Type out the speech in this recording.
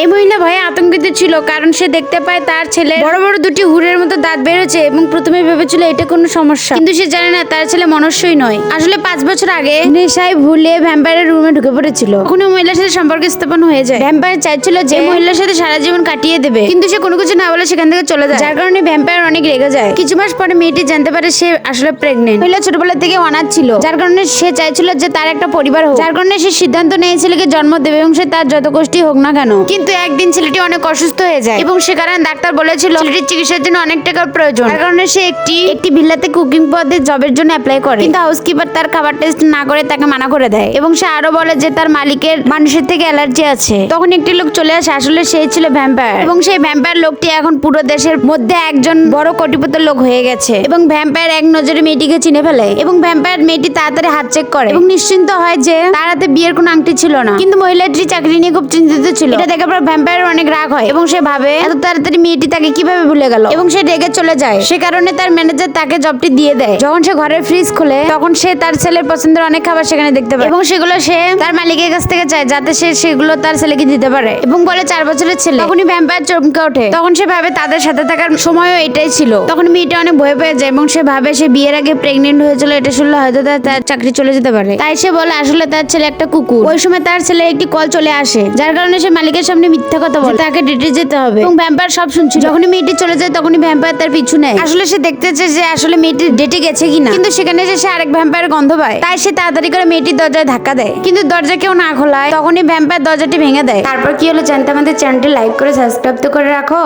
এই মহিলা ভয়ে আতঙ্কিত ছিল, কারণ সে দেখতে পায় তার ছেলে বড় বড় দুটি হুরের মতো দাঁত বেরোচ্ছে এবং প্রথমে ভেবেছিল এটা কোনো সমস্যা। কিন্তু সে জানে না, তার ছেলে মনস্যই নয়। আসলে পাঁচ বছর আগে নেশায় ভুলে ভ্যাম্পায়ারের রুমে ঢুকে পড়েছিল। ওই মহিলার সাথে সম্পর্ক স্থাপন হয়ে যায়। ভ্যাম্পায়ার চাইছিল যে মহিলার সাথে সারা জীবন কাটিয়ে দেবে। কিন্তু সে কোনো কিছু না বলে সেখান থেকে চলে যায়। যার কারণে ভ্যাম্পায়ার অনেক রেগে যায়। কিছু মাস পরে মেয়েটি জানতে পারে সে আসলে প্রেগনেন্ট মহিলা ছোটবেলা থেকে অনাথ ছিল, যার কারণে সে চাইছিল যে তার একটা পরিবার হোক। যার কারণে সে সিদ্ধান্ত নিয়ে ছেলেকে জন্ম দেবে এবং সে তার যত কষ্টই হোক না কেন। কিন্তু একদিন ছেলেটি অনেক অসুস্থ হয়ে যায়। এবং সে কারণে ডাক্তার বলেছিল ছেলেটির চিকিৎসার জন্য অনেক টাকার প্রয়োজন। তার কারণে সে একটি একটি ভিল্লাতে কুকিং পদে জবের জন্য অ্যাপ্লাই করে। কিন্তু হাউসকিপার তার খাবার টেস্ট না করে তাকে মানা করে দেয়। এবং সে আরও বলে যে তার মালিকের, মানুষের থেকে অ্যালার্জি আছে। তখন একটি লোক চলে আসে, আসলে সেই ছিল ভ্যাম্পায়ার এবং সেই ভ্যাম্পায়ার লোকটি এখন পুরো দেশের মধ্যে একজন বড় কোটিপতির লোক হয়ে গেছে। এবং ভ্যাম্পায়ার এক নজরে মেয়েটিকে চিনে ফেলে। এবং ভ্যাম্পায়ার মেয়েটি তাড়াতাড়ি হাত চেক করে। এবং নিশ্চিন্ত হয় যে তার হাতে বিয়ের কোনো আংটি ছিল না। কিন্তু মহিলাটি চাকরি নিয়ে খুব চিন্তিত ছিল। এটা দেখার পর ভ্যাম্পায়ার অনেক রাগ হয় এবং সে ভাবে এত তাড়াতাড়ি মেয়েটি তাকে কীভাবে ভুলে গেল এবং সে রেগে চলে যায়। সে কারণে তার ম্যানেজার তাকে জবটি দিয়ে দেয়। যখন সে ঘরের ফ্রিজ খুলে, তখন সে তার ছেলের পছন্দের অনেক খাবার সেখানে দেখতে পায় এবং সেগুলো সে তার মালিকের কাছ থেকে চায় যাতে সে সেগুলো তার ছেলেকে দিতে পারে এবং বলে চার বছরের ছেলে। তখনই ভ্যাম্পায়ার চমকে ওঠে। তখন সে ভাবে তাদের সাথে থাকার সময়ও এটাই ছিল। তখন মেয়েটা অনেক ভয় পেয়ে যায় এবং সে ভাবে সে বিয়ের আগে প্রেগনেন্ট হয়েছিল এটা শুনলে হয়তো তার তার চাকরি চলে যেতে পারে। তাই সে বলে, আসলে তার ছেলে একটা কুকুর। ওই সময় তার ছেলে একটি কল চলে আসে, যার কারণে সে মালিকের সামনে মিথ্যা কথা বলে। তাকে ডেটে যেতে হবে। এবং ভ্যাম্পায়ার সব শুনছিল। যখনই মেয়েটি চলে যায় তখনই ভ্যাম্পায়ার তার পিছু নেয়। আসলে সে দেখতে দেখতেছে যে আসলে মেয়েটি ডেটে গেছে কিনা। কিন্তু সেখানে যে সে আরেক ভ্যাম্পায়ার গন্ধ পায় তাই সে তাড়াতাড়ি করে মেয়েটির দরজায় ধাক্কা দেয়। কিন্তু দরজা কেউ না খোলায় তখনই ভ্যাম্পায়ার দরজাটি ভেঙে দেয়। তারপর কি হলো জানতে আমাদের চ্যানেলটি লাইক করে সাবস্ক্রাইব তো করে রাখো।